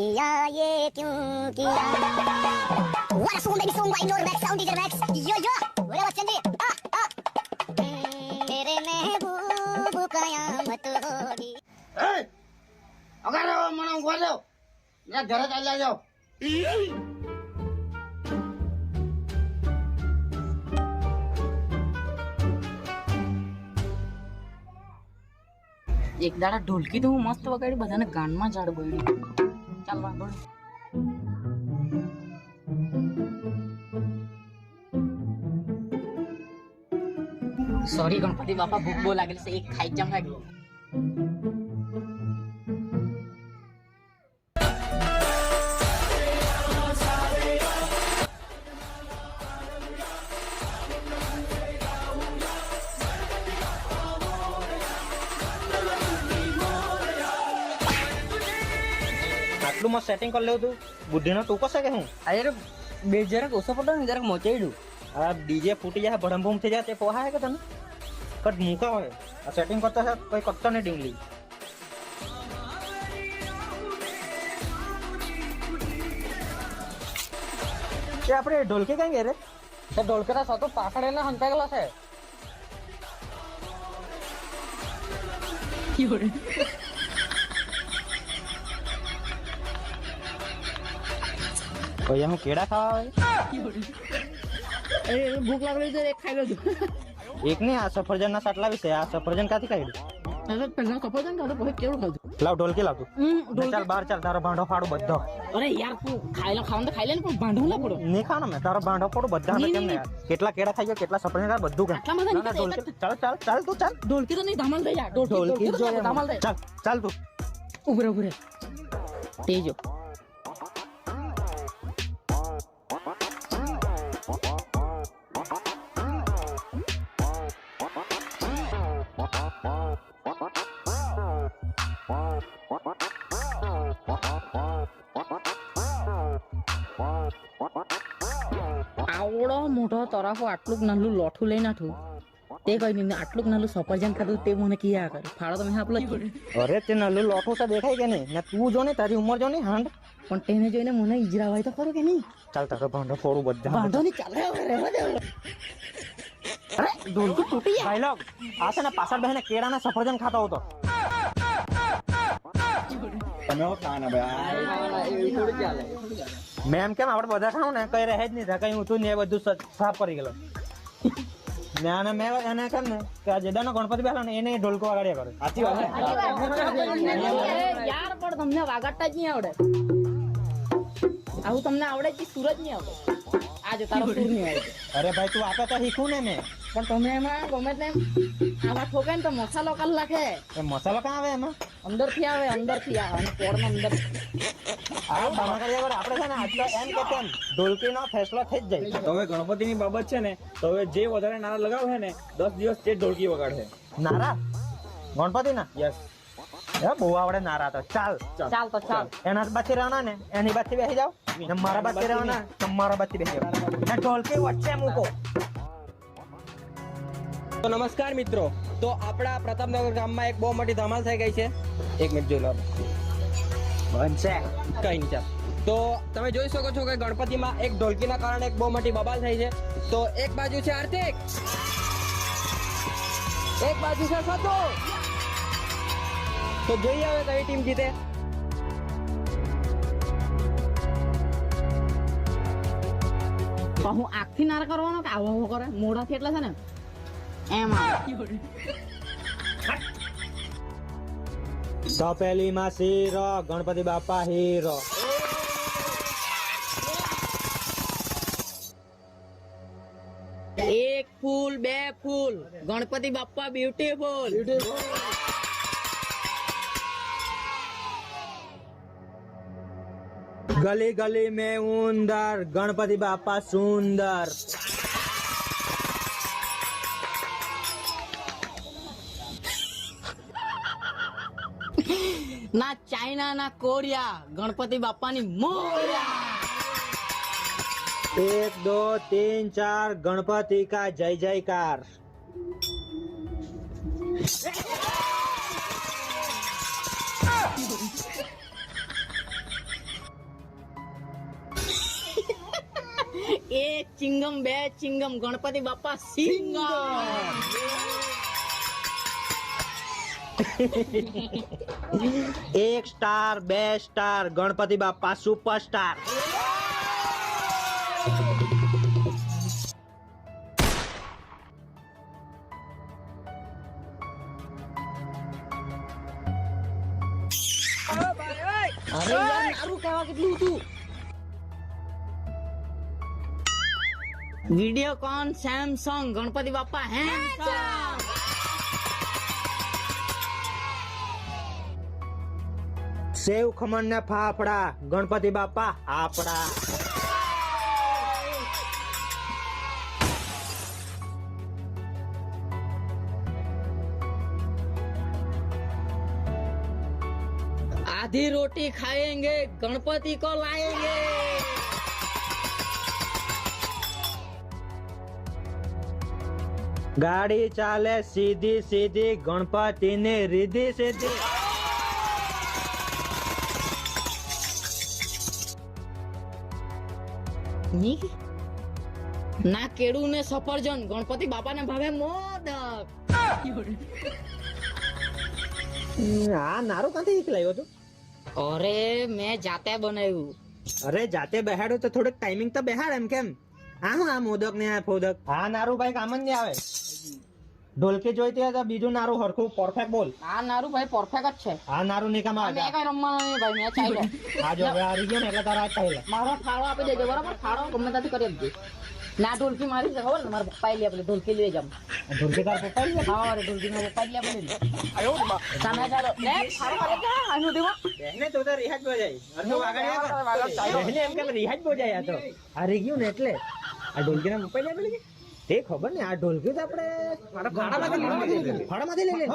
किया ये क्यों किया What a song baby song why not back sound DJ Max yo yo बोले बच्चन जी आ आ मेरे महबूब कयामत होगी એ અગાડો મને ઊંઘવા દો ને ઘરે ચાલ્યા જાઓ એક દાડા ઢોલકી તો હું મસ્ત વગાડી બધાને ગાનમાં ઝાડ બોલ્યું ચાલ વાંધો સોરી ગણપતિ બાપા ભૂખ બહુ લાગેલી છે એક ખાઈ જમ લાગી આટલું મસ્ત સેટિંગ કરી લેવું તું. બુદ્ધિનો ટૂંકો છે કે હું અરે બે જરાક ઓછો પડતો ને જરાક મોચાડ્યું આ ડીજે ફૂટી જાય ભડમભૂમ થઈ જાય તે પોહાય કે તને? કટ મૂકા હોય આ સેટિંગ કરતો છે કોઈ કરતો નહીં ડીંગલી તે આપણે ઢોલકી કઈ ગયા રે તો ઢોલકરા સતો પાછળ એના હંતાગેલા છે કોઈ હું કેળા ખાવા આવે? ભૂખ લાગેલી તો એક ખાઈ લેજો. એક નહીં આ સફરજન ના સાટલા વિશે. આ સફરજન કાથી પછી ખાધું. લાવ ઢોલકી ચાલ ચાલ તારો ભાંડો ફાડો બધો. અરે યાર તું ખાયેલા ખાવાનું તો ખાઈ લે ને પણ ભાંડવું ના પડો નહીં ખાવાનો મેં તારો ભાંડો ફાડું બધા કેમ ને યાર કેટલા કેળા ખાઈ ગયો કેટલા સફરજન ખાઈ બધું ખાય. બધા ચાલ ચાલ ચાલ તું ચાલ. ઢોલકી તો નહીં ધામલ થઈ ઢોલકી ધમાલ. થઈ ચાલ ચાલ તું. ઉભરે ઉભરે. તેજો આવડો મોટો તરાફો આટલું નાનું લોઠું લઈ નાઠું તે કઈ નહીં આટલું નાનું સફરજન ખાધું તે મને કિયા કરે. ફાળો તમે આપલો અરે તે નાનું લોઠું તો દેખાય કે નહીં. ને તું જો ને તારી ઉંમર જો ને હાંડ. પણ તેને જોઈને મને ઈજરાવાય તો ખરું કે નહીં? ચાલ તારો ભાંડો ફોડું બધા ભાંડો નહીં ચાલે રહેવા દે અરે ડોલકું તૂટી જાય ડાયલોગ આ છે ને પાછળ બહેને કેળાના સફરજન ખાતો હતો. મેં મેમ કેમ આપણે બધા ખાવું ને? કઈ રહે જ નહીં કઈ હું તું ને બધું સાફ કરી ગયેલો. ને મેં એને કેમ ને કે આ જેદાનો ગણપતિ બેઠો ને એને ઢોલકો વગાડ્યા કરે. સાચી વાત યાર પણ તમને વાગાડતા જ નહીં આવડે. આવું તમને આવડે જ સુરત નહીં આવડે. આજે તારો સુર નહીં આવડે અરે ભાઈ તું આપે તો શીખું ને મેં. પણ તમે એમાં ગમે તેમ આવા ઠોકે ને તો મસાલો કલ નાખે એ મસાલો ક્યાં આવે એમાં અંદરથી આવે અંદરથી આવે અને પોળમાં અંદર આ બાના કર્યા વગર આપણે છે ને આટલો એમ કે તેમ ઢોલકીનો ફેસલો થઈ જ જાય તો હવે ગણપતિની બાબત છે ને તો હવે જે વધારે નારા લગાવે ને દસ દિવસ તે જ ઢોલકી વગાડશે નારા ગણપતિ ના યસ એ બહુ આવડે નારા તો ચાલ ચાલ તો ચાલ એના બાથી રહેવાના ને એની બાથી બેસી જાઓ ને મારા બાથી રહેવાના ને મારા બાથી બેસી જાઓ ને ઢોલકી વચ્ચે મૂકો તો નમસ્કાર મિત્રો. તો આપણા પ્રતાપનગર ગામમાં એક બહુ મોટી ધમાલ થઈ ગઈ છે. એક મિનિટ જોઈ લો. બનશે. કઈ નહીં તો તમે જોઈ શકો છો કે ગણપતિમાં એક ઢોલકીના કારણે એક બહુ મોટી બબાલ થઈ છે. તો એક બાજુ છે આર્થિક એક બાજુ છે સતો. તો જોઈએ હવે કઈ ટીમ જીતે. હું આખથી નાર કરવાનો કે આવો આવો કરે? મોઢાથી એટલે છે ને એમ સપેલી તપેલી માં શીરો ગણપતિ બાપા હીરો. એક ફૂલ બે ફૂલ. ગણપતિ બાપા બ્યુટીફુલ. ગલી ગલી મેં ઉંદર ગણપતિ બાપા સુંદર. ના ચાઇના ના કોરિયા ગણપતિ બાપાની મોરિયા. એક દો તીન ચાર ગણપતિ કા જય જયકાર. એક ચિંગમ બે ચિંગમ ગણપતિ બાપા સિંગમ. એક સ્ટાર બે સ્ટાર ગણપતિ બાપા સુપરસ્ટાર. અરે યાર મારું કહેવા કેટલું હતું? વિડિયો કોન સેમસંગ ગણપતિ બાપા હેન્ડસમ! સેવ ખમણ ને ફાફડા ગણપતિ બાપા આપડા आधी रोटी खाएंगे गणपति को लाएंगे ગાડી ચાલે સીધી સીધી ગણપતિ ને રીધી સીધી ની? ના કેળું ને સફરજન. ગણપતિ બાપા ને ભાવે મોદક. આ નારું ક્યાંથી નીકળાયો હતું? અરે મેં જાતે બનાવ્યું. અરે જાતે બેહાડો તો થોડુંક ટાઈમિંગ તો બેહાડ એમ કેમ? આ હું આ મોદક ને આ ફોદક. હા નારું ભાઈ કામ જ નહીં આવે. ઢોલકી જોઈતી હોય તો બીજું નારું હરખું પરફેક્ટ બોલ. આ નારું ભાઈ પરફેક્ટ જ છે. આ નારું નિકામ આ આવે મેં કઈ રમવાનું નહીં ભાઈ મેં ચાલ્યો આ જો હવે હારી ગયો ને એટલે તારા પહેલા મારો ફાળો આપી દેજો બરાબર? ફાળો ગમે ત્યાંથી કરી આપજો. ના ઢોલકી મારી છે ખબર ને મારા પપ્પાએ લે આપણે ઢોલકી લઈ જામ ઢોલકી તાર પપ્પા લે? હા અરે ઢોલકી મારા પપ્પા લે. આપણે સામે ચાલો લે ફાળો કરી દે આનું દેવા બેહને તો તો રિહાજ બોજાય અરનો વાગડ્યા બેહને એમ કેમ રિહાજ બોજાય આ તો. હારી ગયું ને એટલે. આ ઢોલકી ના પપ્પા લે કે? તે ખબર ને આ ઢોલકી તો આપણે ફાળામાંથી લઈ લે. ફાળામાંથી લઈ લે